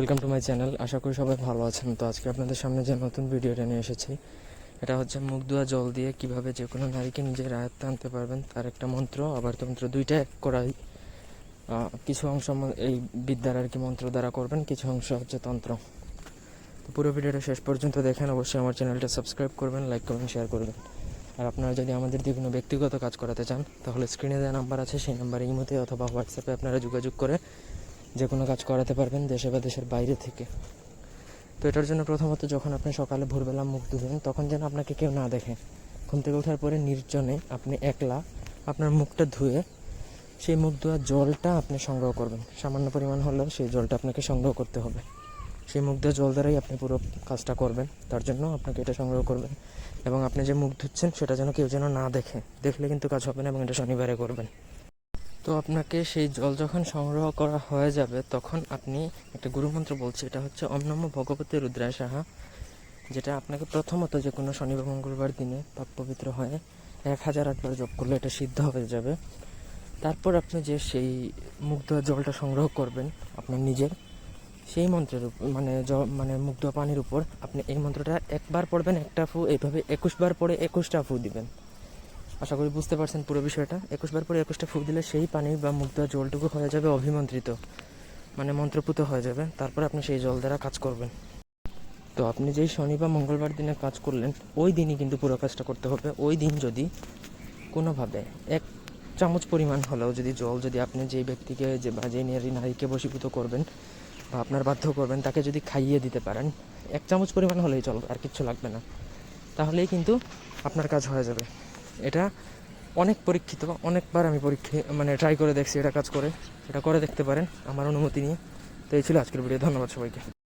Welcome to my channel আশা করি সবাই ভালো আছেন। তো আজকে আপনাদের সামনে যে নতুন ভিডিওটা নিয়ে এসেছি, এটা হচ্ছে মুখ ধোয়া জল দিয়ে কীভাবে যে কোনো নারীকে নিজের আয়ত্তে আনতে পারবেন। তার একটা মন্ত্র আবার তন্ত্র দুইটা এক করাই। কিছু অংশ এই বিদ্যার আর কি মন্ত্র দ্বারা করবেন, কিছু অংশ হচ্ছে তন্ত্র। তো পুরো ভিডিওটা শেষ পর্যন্ত দেখেন, অবশ্যই আমার চ্যানেলটা সাবস্ক্রাইব করবেন লাইক করবেন শেয়ার করবেন। আর আপনারা যদি আমাদের দিয়ে কোনো ব্যক্তিগত কাজ করাতে চান, তাহলে স্ক্রিনে দেওয়া নাম্বার আছে, সেই নাম্বারে ইমোতে অথবা হোয়াটসঅ্যাপে আপনারা যোগাযোগ করে যে কোনো কাজ করাতে পারবেন দেশে বা দেশের বাইরে থেকে। তো এটার জন্য প্রথমত যখন আপনি সকালে ভোরবেলা মুখ ধুবেন, তখন যেন আপনাকে কেউ না দেখে। ঘুম থেকে ওঠার পরে নির্জনে আপনি একলা আপনার মুখটা ধুয়ে সেই মুখ ধোয়ার জলটা আপনি সংগ্রহ করবেন। সামান্য পরিমাণ হলেও সেই জলটা আপনাকে সংগ্রহ করতে হবে। সেই মুখ ধোয়া জল দ্বারাই আপনি পুরো কাজটা করবেন, তার জন্য আপনাকে এটা সংগ্রহ করবেন। এবং আপনি যে মুখ ধুচ্ছেন, সেটা যেন কেউ যেন না দেখে। দেখলে কিন্তু কাজ হবে না এবং এটা শনিবারে করবেন। তো আপনাকে সেই জল যখন সংগ্রহ করা হয়ে যাবে, তখন আপনি একটা গুরুমন্ত্র বলছি, এটা হচ্ছে অম নম ভগবতী রুদ্রায় সাহা যেটা আপনাকে প্রথমত যে কোনো শনিবার মঙ্গলবার দিনে পাক পবিত্র হয়ে এক হাজার আটবার জপ করলে এটা সিদ্ধ হয়ে যাবে। তারপর আপনি যে সেই মুগ্ধ জলটা সংগ্রহ করবেন আপনার নিজের, সেই মন্ত্রের মানে মানে মুগ্ধ পানির উপর আপনি এই মন্ত্রটা একবার পড়বেন, একটা ফু এইভাবে একুশবার পরে একুশটা ফু দিবেন। আশা করি বুঝতে পারছেন পুরো বিষয়টা। একুশবার পরে একুশটা ফুক দিলে সেই পানি বা মুখ দেওয়া জলটুকু হয়ে যাবে অভিমন্ত্রিত। মানে মন্ত্রপুত হয়ে যাবে। তারপর আপনি সেই জল দ্বারা কাজ করবেন। তো আপনি যেই শনি বা মঙ্গলবার দিনে কাজ করলেন, ওই দিনই কিন্তু পুরো কাজটা করতে হবে। ওই দিন যদি কোনোভাবে এক চামচ পরিমাণ হলেও যদি জল যদি আপনি যেই ব্যক্তিকে যে বা যেই নারী নারীকে বশীভূত করবেন বা আপনার বাধ্য করবেন, তাকে যদি খাইয়ে দিতে পারেন, এক চামচ পরিমাণ হলেই চলবে, আর কিচ্ছু লাগবে না। তাহলেই কিন্তু আপনার কাজ হয়ে যাবে। এটা অনেক পরীক্ষিত, অনেকবার আমি পরীক্ষা মানে ট্রাই করে দেখছি এটা কাজ করে এটা করে দেখতে পারেন, আমার অনুমতি নিয়ে। তো এই ছিল আজকের ভিডিও ধন্যবাদ সবাইকে।